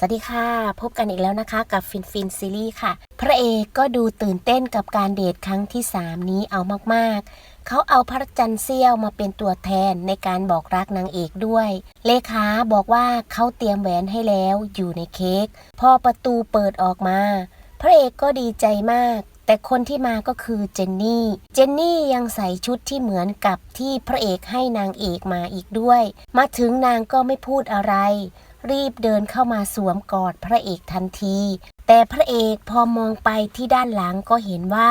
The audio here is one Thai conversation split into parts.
สวัสดีค่ะ พบกันอีกแล้วนะคะกับฟินฟินซีรีส์ค่ะ พระเอกก็ดูตื่นเต้นกับการเดทครั้งที่ 3 นี้เอามากๆ เขาเอาพระจันทร์เสี้ยวมาเป็นตัวแทนในการบอกรักนางเอกด้วย เลขาบอกว่าเขาเตรียมแหวนให้แล้วอยู่ในเค้กพอประตูเปิดออกมา พระเอกก็ดีใจมาก แต่คนที่มาก็คือเจนนี่ เจนนี่ยังใส่ชุดที่เหมือนกับที่พระเอกให้นางเอกมาอีกด้วย มาถึงนางก็ไม่พูดอะไร รีบเดินเข้ามาสวมกอดพระเอกทันที แต่พระเอกพอมองไปที่ด้านหลังก็เห็นว่า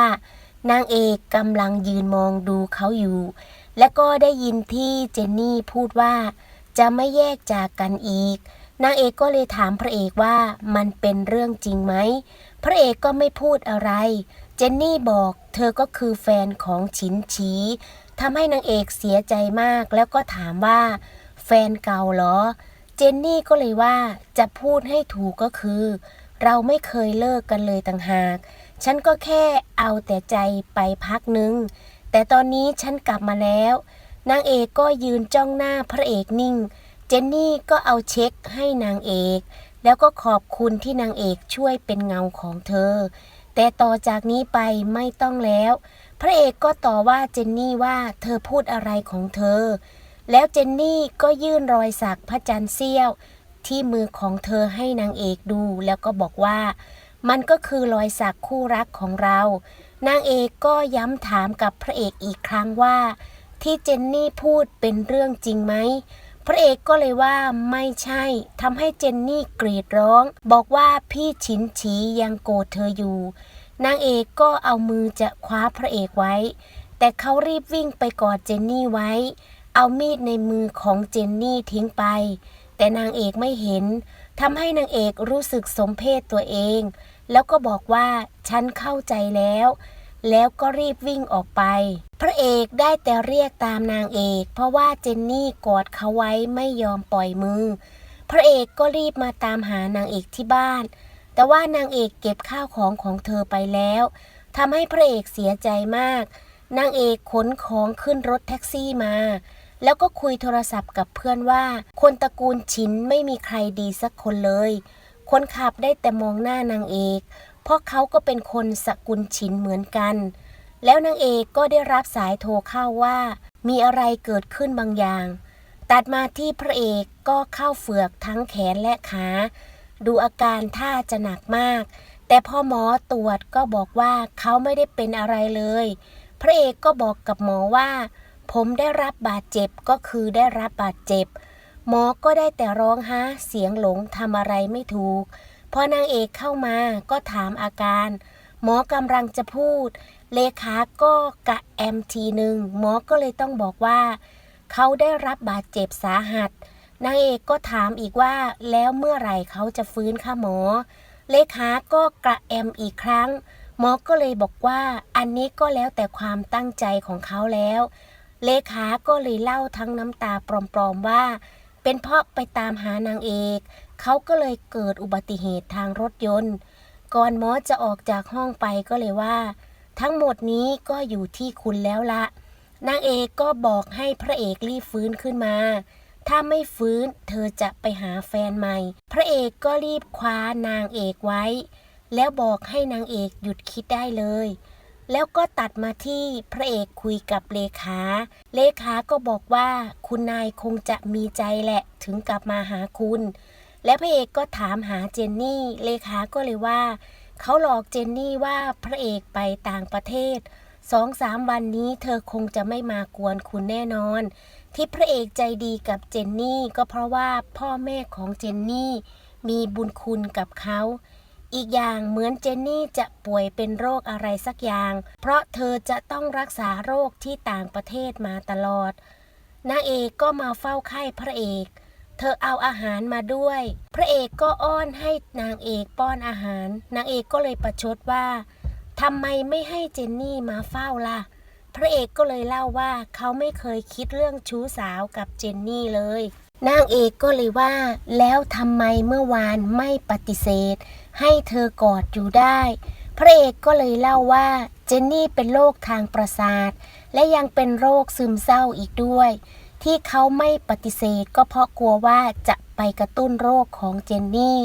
นางเอกกำลังยืนมองดูเขาอยู่ และก็ได้ยินที่เจนนี่พูดว่า จะไม่แยกจากกันอีก นางเอกก็เลยถามพระเอกว่ามันเป็นเรื่องจริงไหม พระเอกก็ไม่พูดอะไร เจนนี่บอกเธอก็คือแฟนของฉินฉีทำให้นางเอกเสียใจมากแล้วก็ถามว่า แฟนเก่าเหรอ เจนนี่ก็เลยว่าจะพูดให้ถูกก็คือ เราไม่เคยเลิกกันเลยต่างหาก ฉันก็แค่เอาแต่ใจไปพักนึง แต่ตอนนี้ฉันกลับมาแล้ว นางเอกก็ยืนจ้องหน้าพระเอกนิ่ง เจนนี่ก็เอาเช็คให้นางเอก แล้วก็ขอบคุณที่นางเอกช่วยเป็นเงาของเธอ แต่ต่อจากนี้ไปไม่ต้องแล้ว พระเอกก็ต่อว่าเจนนี่ว่าเธอพูดอะไรของเธอ แล้วเจนนี่ก็ยื่นรอยสักพระจันทร์เสี้ยว ที่มือของเธอให้นางเอกดู แล้วก็บอกว่า มันก็คือรอยสักคู่รักของเรา นางเอกก็ย้ำถามกับพระเอกอีกครั้งว่า ที่เจนนี่พูดเป็นเรื่องจริงไหมพระเอกก็เลยว่าไม่ใช่ทำให้เจนนี่กรีดร้อง บอกว่าพี่ฉินฉียังโกรธเธออยู่ นางเอกก็เอามือจะคว้าพระเอกไว้ แต่เขารีบวิ่งไปกอดเจนนี่ไว้ เอามีดในมือของเจนนี่ทิ้งไป แต่นางเอกไม่เห็นทำให้นางเอกรู้สึกสมเพศตัวเอง แล้วก็บอกว่าฉันเข้าใจแล้ว แล้วก็รีบวิ่งออกไป พระเอกได้แต่เรียกตามนางเอก เพราะว่าเจนนี่กอดเขาไว้ไม่ยอมปล่อยมือ พระเอกก็รีบมาตามหานางเอกที่บ้าน แต่ว่านางเอกเก็บข้าวของของเธอไปแล้วทำให้พระเอกเสียใจมาก นางเอกขนของขึ้นรถแท็กซี่มา แล้วก็คุยโทรศัพท์กับเพื่อนว่า คนตระกูลชินไม่มีใครดีสักคนเลย คนขับได้แต่มองหน้านางเอก เพราะเขาก็เป็นคนสกุลชินเหมือนกัน แล้วนางเอกก็ได้รับสายโทรเข้าว่า มีอะไรเกิดขึ้นบางอย่าง ตัดมาที่พระเอกก็เข้าเฝือกทั้งแขนและขา ดูอาการท่าจะหนักมาก แต่พอหมอตรวจก็บอกว่าเขาไม่ได้เป็นอะไรเลย พระเอกก็บอกกับหมอว่า ผมได้รับบาดเจ็บก็คือได้รับบาดเจ็บ หมอก็ได้แต่ร้องฮะเสียงหลงทำอะไรไม่ถูก พอนางเอกเข้ามาก็ถามอาการ หมอกำลังจะพูด เลขาก็กะแอมทีหนึ่งหมอก็เลยต้องบอกว่า เขาได้รับบาดเจ็บสาหัสนางเอกก็ถามอีกว่าแล้วเมื่อไหร่เขาจะฟื้นคะหมอ เลขาก็กระแอมอีกครั้ง หมอก็เลยบอกว่าอันนี้ก็แล้วแต่ความตั้งใจของเขาแล้ว เลขาก็เลยเล่าทั้งน้ำตาปลอมๆว่า เป็นเพราะไปตามหานางเอก เขาก็เลยเกิดอุบัติเหตุทางรถยนต์ ก่อนหมอจะออกจากห้องไปก็เลยว่า ทั้งหมดนี้ก็อยู่ที่คุณแล้วละนางเอกก็บอกให้พระเอกรีบฟื้นขึ้นมา ถ้าไม่ฟื้นเธอจะไปหาแฟนใหม่ พระเอกก็รีบคว้านางเอกไว้ แล้วบอกให้นางเอกหยุดคิดได้เลย แล้วก็ตัดมาที่พระเอกคุยกับเลขา เลขาก็บอกว่าคุณนายคงจะมีใจแหละถึงกลับมาหาคุณ และพระเอกก็ถามหาเจนนี่ เลขาก็เลยว่า เขาหลอกเจนนี่ว่าพระเอกไปต่างประเทศสองสามวันนี้เธอคงจะไม่มากวนคุณแน่นอน ที่พระเอกใจดีกับเจนนี่ก็เพราะว่าพ่อแม่ของเจนนี่มีบุญคุณกับเขา อีกอย่างเหมือนเจนนี่จะป่วยเป็นโรคอะไรสักอย่าง เพราะเธอจะต้องรักษาโรคที่ต่างประเทศมาตลอดนางเอกก็มาเฝ้าไข้พระเอก เธอเอาอาหารมาด้วย พระเอกก็อ้อนให้นางเอกป้อนอาหาร นางเอกก็เลยประชดว่าทำไมไม่ให้เจนนี่มาเฝ้าล่ะ พระเอกก็เลยเล่าว่าเขาไม่เคยคิดเรื่องชู้สาวกับเจนนี่เลย นางเอกก็เลยว่า แล้วทำไมเมื่อวานไม่ปฏิเสธ ให้เธอกอดอยู่ได้ พระเอกก็เลยเล่าว่า เจนนี่เป็นโรคทางประสาท และยังเป็นโรคซึมเศร้าอีกด้วย ที่เขาไม่ปฏิเสธก็เพราะกลัวว่าจะไปกระตุ้นโรคของเจนนี่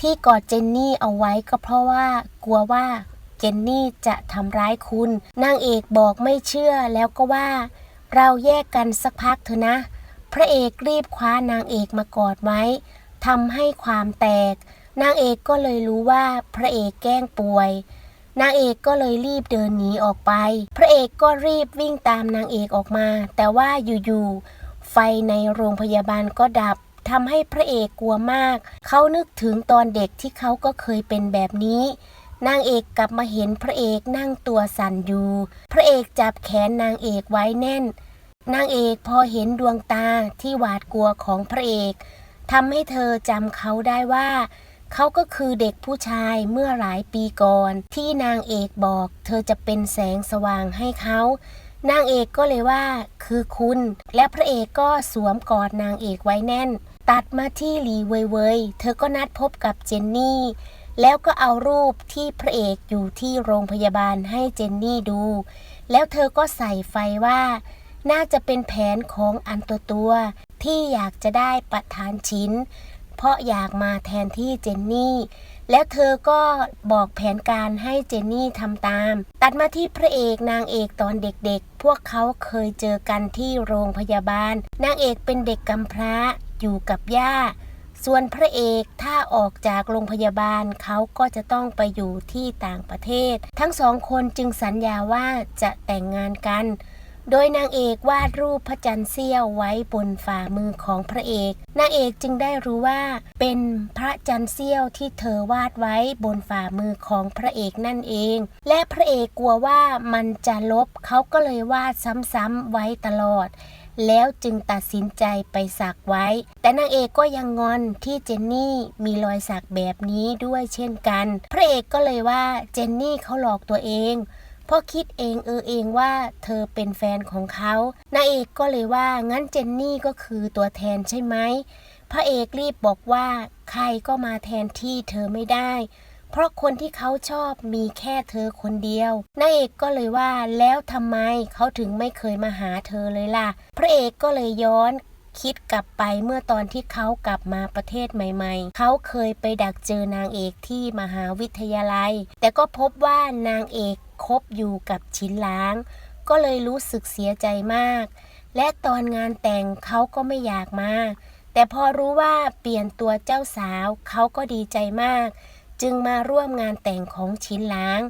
ที่กอดเจนนี่เอาไว้ก็เพราะว่ากลัวว่าเจนนี่จะทำร้ายคุณ นางเอกบอกไม่เชื่อแล้วก็ว่า เราแยกกันสักพักเถอะนะ พระเอกรีบคว้านางเอกมากอดไว้ทำให้ความแตก นางเอกก็เลยรู้ว่าพระเอกแกล้งป่วย นางเอกก็เลยรีบเดินหนีออกไป พระเอกก็รีบวิ่งตามนางเอกออกมา แต่ว่าอยู่ๆไฟในโรงพยาบาลก็ดับทำให้พระเอกกลัวมาก เขานึกถึงตอนเด็กที่เขาก็เคยเป็นแบบนี้ นางเอกกลับมาเห็นพระเอกนั่งตัวสั่นอยู่ พระเอกจับแขนนางเอกไว้แน่น นางเอกพอเห็นดวงตาที่หวาดกลัวของพระเอกทำให้เธอจำเขาได้ว่า เขาก็คือเด็กผู้ชายเมื่อหลายปีก่อน ที่นางเอกบอก เธอจะเป็นแสงสว่างให้เขา นางเอกก็เลยว่า คือคุณ และพระเอกก็สวมกอดนางเอกไว้แน่น ตัดมาที่หลีเวยเวยเธอก็นัดพบกับเจนนี่ แล้วก็เอารูปที่พระเอกอยู่ที่โรงพยาบาลให้เจนนี่ดู แล้วเธอก็ใส่ไฟว่า น่าจะเป็นแผนของอันตัวตัว ที่อยากจะได้ประธานชิ้น เพราะอยากมาแทนที่เจนนี่ แล้วเธอก็บอกแผนการให้เจนนี่ทำตาม ตัดมาที่พระเอกนางเอกตอนเด็กๆ พวกเขาเคยเจอกันที่โรงพยาบาล นางเอกเป็นเด็กกำพร้าอยู่กับย่าส่วนพระเอกถ้าออกจากโรงพยาบาลเขาก็จะต้องไปอยู่ที่ต่างประเทศ ทั้งสองคนจึงสัญญาว่าจะแต่งงานกัน โดยนางเอกวาดรูปพระจันทร์เสี้ยวไว้บนฝ่ามือของพระเอก นางเอกจึงได้รู้ว่า เป็นพระจันทร์เสี้ยวที่เธอวาดไว้บนฝ่ามือของพระเอกนั่นเอง และพระเอกกลัวว่ามันจะลบเขาก็เลยวาดซ้ำๆไว้ตลอด แล้วจึงตัดสินใจไปสักไว้ แต่นางเอกก็ยังงอนที่เจนนี่มีรอยสักแบบนี้ด้วยเช่นกัน พระเอกก็เลยว่าเจนนี่เขาหลอกตัวเอง ราะคิดเองเออเองว่าเธอเป็นแฟนของเขานางเอกก็เลยว่างั้นเจนนี่ก็คือตัวแทนใช่ไหมพระเอกรีบบอกว่าใครก็มาแทนที่เธอไม่ได้ เพราะคนที่เขาชอบมีแค่เธอคนเดียวนางเอกก็เลยว่าแล้วทำไมเขาถึงไม่เคยมาหาเธอเลยล่ะ พระเอกก็เลยย้อนคิดกลับไปเมื่อตอนที่เขากลับมาประเทศใหม่ๆ เขาเคยไปดักเจอนางเอกที่มหาวิทยาลัย แต่ก็พบว่านางเอก คบอยู่กับชินล้าง ก็เลยรู้สึกเสียใจมาก และตอนงานแต่งเขาก็ไม่อยากมา แต่พอรู้ว่าเปลี่ยนตัวเจ้าสาวเขาก็ดีใจมาก จึงมาร่วมงานแต่งของชินล้าง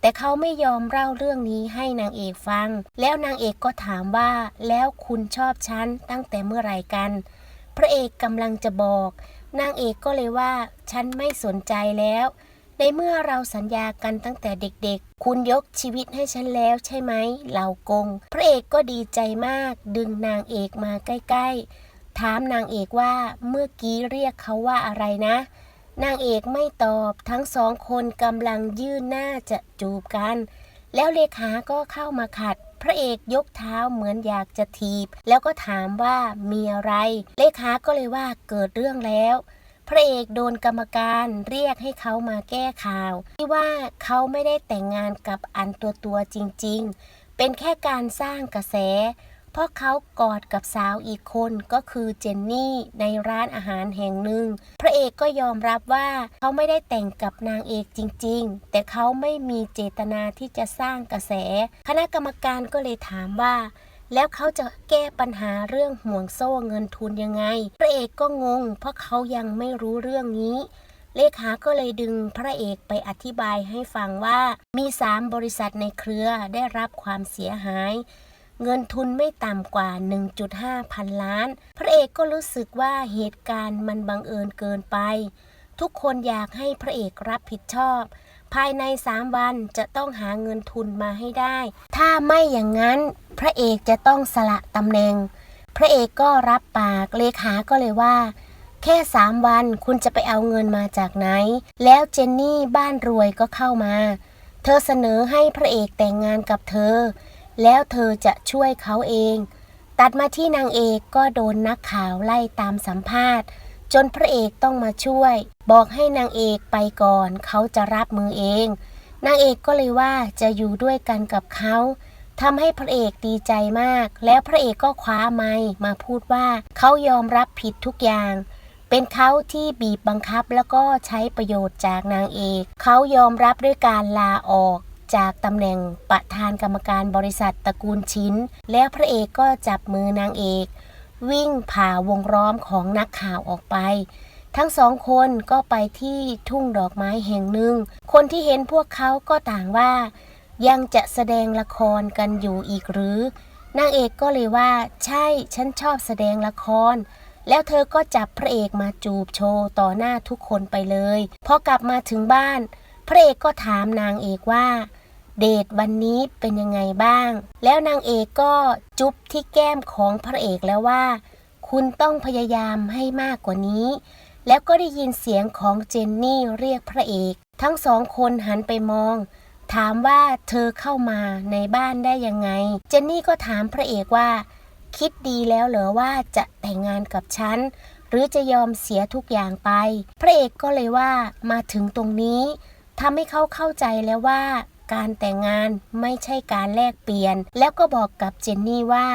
แต่เขาไม่ยอมเล่าเรื่องนี้ให้นางเอกฟัง แล้วนางเอกก็ถามว่าแล้วคุณชอบฉันตั้งแต่เมื่อไหร่กัน พระเอกกำลังจะบอก นางเอกก็เลยว่าฉันไม่สนใจแล้ว ในเมื่อเราสัญญากันตั้งแต่เด็กๆ คุณยกชีวิตให้ฉันแล้วใช่ไหมเหล่ากง พระเอกก็ดีใจมาก ดึงนางเอกมาใกล้ๆ ถามนางเอกว่าเมื่อกี้เรียกเขาว่าอะไรนะ นางเอกไม่ตอบทั้งสองคนกำลังยื่นหน้าจะจูบกัน แล้วเลขาก็เข้ามาขัด พระเอกยกเท้าเหมือนอยากจะทีบ แล้วก็ถามว่ามีอะไร เลขาก็เลยว่าเกิดเรื่องแล้ว พระเอกโดนกรรมการเรียกให้เขามาแก้ข่าว ที่ว่าเขาไม่ได้แต่งงานกับอันตัวตัวจริงๆ เป็นแค่การสร้างกระแส เพราะเขากอดกับสาวอีกคนก็คือเจนนี่ในร้านอาหารแห่งหนึ่ง พระเอกก็ยอมรับว่าเขาไม่ได้แต่งกับนางเอกจริงๆ แต่เขาไม่มีเจตนาที่จะสร้างกระแส คณะกรรมการก็เลยถามว่า แล้วเขาจะแก้ปัญหาเรื่องห่วงโซ่เงินทุนยังไง พระเอกก็งง เพราะเขายังไม่รู้เรื่องนี้ เลขาก็เลยดึงพระเอกไปอธิบายให้ฟังว่า มีสามบริษัทในเครือได้รับความเสียหาย เงินทุนไม่ต่ำกว่า 1.5 พันล้าน พระเอกก็รู้สึกว่าเหตุการณ์มันบังเอิญเกินไป ทุกคนอยากให้พระเอกรับผิดชอบ ภายใน 3 วันจะต้องหาเงินทุนมาให้ได้ ถ้าไม่อย่างนั้นพระเอกจะต้องสละตำแหน่ง พระเอกก็รับปากเลขาก็เลยว่า แค่สามวันคุณจะไปเอาเงินมาจากไหน แล้วเจนนี่บ้านรวยก็เข้ามา เธอเสนอให้พระเอกแต่งงานกับเธอ แล้วเธอจะช่วยเขาเอง ตัดมาที่นางเอกก็โดนนักข่าวไล่ตามสัมภาษณ์ จนพระเอกต้องมาช่วย บอกให้นางเอกไปก่อน เขาจะรับมือเอง นางเอกก็เลยว่าจะอยู่ด้วยกันกับเขาทำให้พระเอกดีใจมาก แล้วพระเอกก็คว้าไม้มาพูดว่าเขายอมรับผิดทุกอย่าง เป็นเขาที่บีบบังคับแล้วก็ใช้ประโยชน์จากนางเอก เขายอมรับด้วยการลาออกจากตำแหน่งประธานกรรมการบริษัทตระกูลชิ้น แล้วพระเอกก็จับมือนางเอก วิ่งผ่าวงล้อมของนักข่าวออกไป ทั้งสองคนก็ไปที่ทุ่งดอกไม้แห่งหนึ่ง คนที่เห็นพวกเขาก็ต่างว่า ยังจะแสดงละครกันอยู่อีกหรือนางเอกก็เลยว่า ใช่ฉันชอบแสดงละคร แล้วเธอก็จับพระเอกมาจูบโชว์ต่อหน้าทุกคนไปเลยพอกลับมาถึงบ้าน พระเอกก็ถามนางเอกว่า เดทวันนี้เป็นยังไงบ้าง แล้วนางเอกก็จุ๊บที่แก้มของพระเอกแล้วว่า คุณต้องพยายามให้มากกว่านี้ แล้วก็ได้ยินเสียงของเจนนี่เรียกพระเอก ทั้งสองคนหันไปมอง ถามว่าเธอเข้ามาในบ้านได้ยังไง เจนนี่ก็ถามพระเอกว่า คิดดีแล้วเหรอว่าจะแต่งงานกับฉันหรือจะยอมเสียทุกอย่างไป พระเอกก็เลยว่ามาถึงตรงนี้ทำให้เขาเข้าใจแล้วว่า การแต่งงานไม่ใช่การแลกเปลี่ยน แล้วก็บอกกับเจนนี่ว่า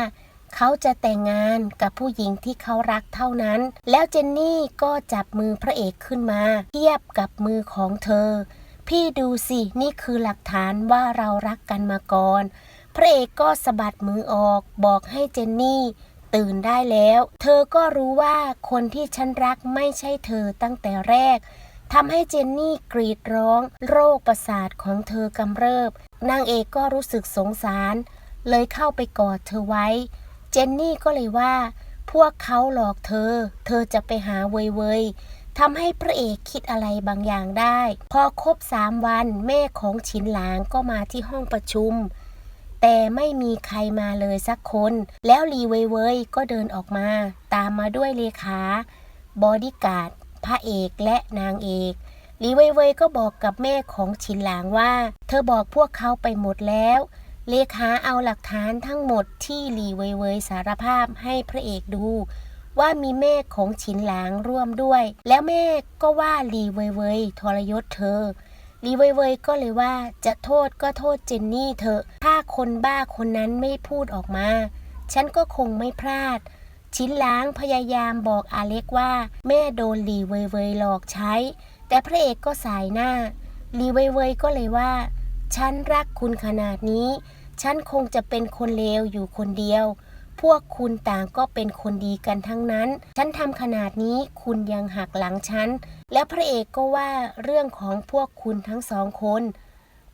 เขาจะแต่งงานกับผู้หญิงที่เขารักเท่านั้น แล้วเจนนี่ก็จับมือพระเอกขึ้นมา เทียบกับมือของเธอ พี่ดูสินี่คือหลักฐานว่าเรารักกันมาก่อน พระเอกก็สะบัดมือออก บอกให้เจนนี่ตื่นได้แล้ว เธอก็รู้ว่าคนที่ฉันรักไม่ใช่เธอตั้งแต่แรก ทำให้เจนนี่กรีดร้อง โรคประสาทของเธอกำเริบ นางเอกก็รู้สึกสงสาร เลยเข้าไปกอดเธอไว้ เจนนี่ก็เลยว่า พวกเขาหลอกเธอ เธอจะไปหาเวยเวยทำให้พระเอกคิดอะไรบางอย่างได้ พอครบสามวันแม่ของฉินหลางก็มาที่ห้องประชุม แต่ไม่มีใครมาเลยสักคน แล้วลีเวยเวยก็เดินออกมา ตามมาด้วยเลขา บอดี้การ์ด พระเอกและนางเอกลีเว่ยเว่ยก็บอกกับแม่ของฉินหลางว่า เธอบอกพวกเขาไปหมดแล้ว เลขาเอาหลักฐานทั้งหมดที่ลีเว่ยเว่ยสารภาพให้พระเอกดู ว่ามีแม่ของฉินหลางร่วมด้วย แล้วแม่ก็ว่าลีเว่ยเว่ยทรยศเธอลีเว่ยเว่ยก็เลยว่าจะโทษก็โทษเจนนี่เถอะ ถ้าคนบ้าคนนั้นไม่พูดออกมา ฉันก็คงไม่พลาด ชิ้นล้างพยายามบอกอาเล็กว่า แม่โดนลีเวยเวยหลอกใช้ แต่พระเอกก็สายหน้าลีเวยเวยก็เลยว่า ฉันรักคุณขนาดนี้ ฉันคงจะเป็นคนเลวอยู่คนเดียว พวกคุณต่างก็เป็นคนดีกันทั้งนั้น ฉันทำขนาดนี้คุณยังหักหลังฉัน แล้วพระเอกก็ว่าเรื่องของพวกคุณทั้งสองคน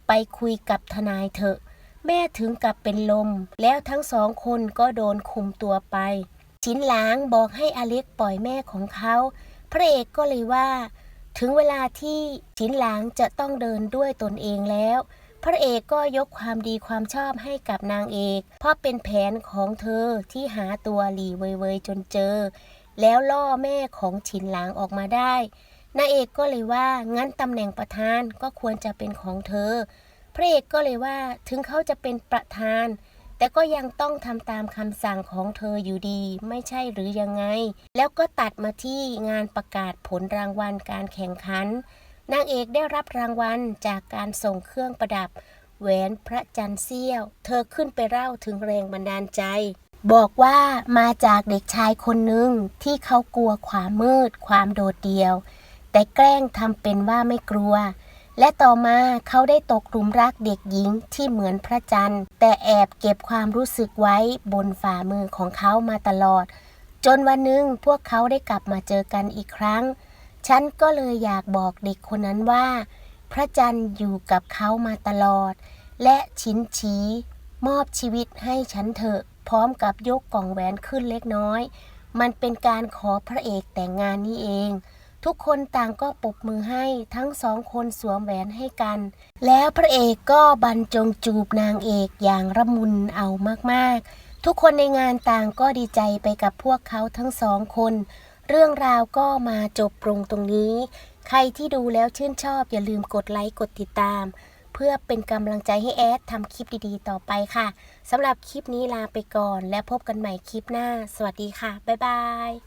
ไปคุยกับทนายเถอะ แม่ถึงกับเป็นลม แล้วทั้งสองคนก็โดนคุมตัวไป ชินหลางบอกให้อเล็กปล่อยแม่ของเขา พระเอกก็เลยว่า ถึงเวลาที่ชินหลางจะต้องเดินด้วยตนเองแล้ว พระเอกก็ยกความดีความชอบให้กับนางเอก เพราะเป็นแผนของเธอที่หาตัวหลีเวยเวยจนเจอ แล้วล่อแม่ของฉินหลางออกมาได้นางเอกก็เลยว่างั้นตำแหน่งประธานก็ควรจะเป็นของเธอ พระเอกก็เลยว่าถึงเขาจะเป็นประธาน แต่ก็ยังต้องทำตามคำสั่งของเธออยู่ดี ไม่ใช่หรือยังไง แล้วก็ตัดมาที่งานประกาศผลรางวัลการแข่งขัน นางเอกได้รับรางวัลจากการส่งเครื่องประดับแหวนพระจันทร์เสี้ยว เธอขึ้นไปเล่าถึงแรงบันดาลใจ บอกว่ามาจากเด็กชายคนหนึ่งที่เขากลัวความมืด ความโดดเดี่ยว แต่แกล้งทำเป็นว่าไม่กลัว และต่อมาเขาได้ตกหลุมรักเด็กหญิงที่เหมือนพระจันทร์ แต่แอบเก็บความรู้สึกไว้บนฝ่ามือของเขามาตลอด จนวันหนึ่งพวกเขาได้กลับมาเจอกันอีกครั้ง ฉันก็เลยอยากบอกเด็กคนนั้นว่า พระจันทร์อยู่กับเขามาตลอด และชินชีมอบชีวิตให้ฉันเถอะ พร้อมกับยกกล่องแหวนขึ้นเล็กน้อย มันเป็นการขอพระเอกแต่งงานนี่เอง ทุกคนต่างก็ปรบมือให้ทั้งสองคนสวมแหวนให้กัน แล้วพระเอกก็บรรจงจูบนางเอกอย่างระมุนเอามากๆ ทุกคนในงานต่างก็ดีใจไปกับพวกเขาทั้งสองคน เรื่องราวก็มาจบลงตรงนี้ ใครที่ดูแล้วชื่นชอบอย่าลืมกดไลค์กดติดตาม เพื่อเป็นกำลังใจให้แอดทำคลิปดีๆ ต่อไปค่ะสำหรับคลิปนี้ลาไปก่อน และพบกันใหม่คลิปหน้า สวัสดีค่ะ บ๊ายบาย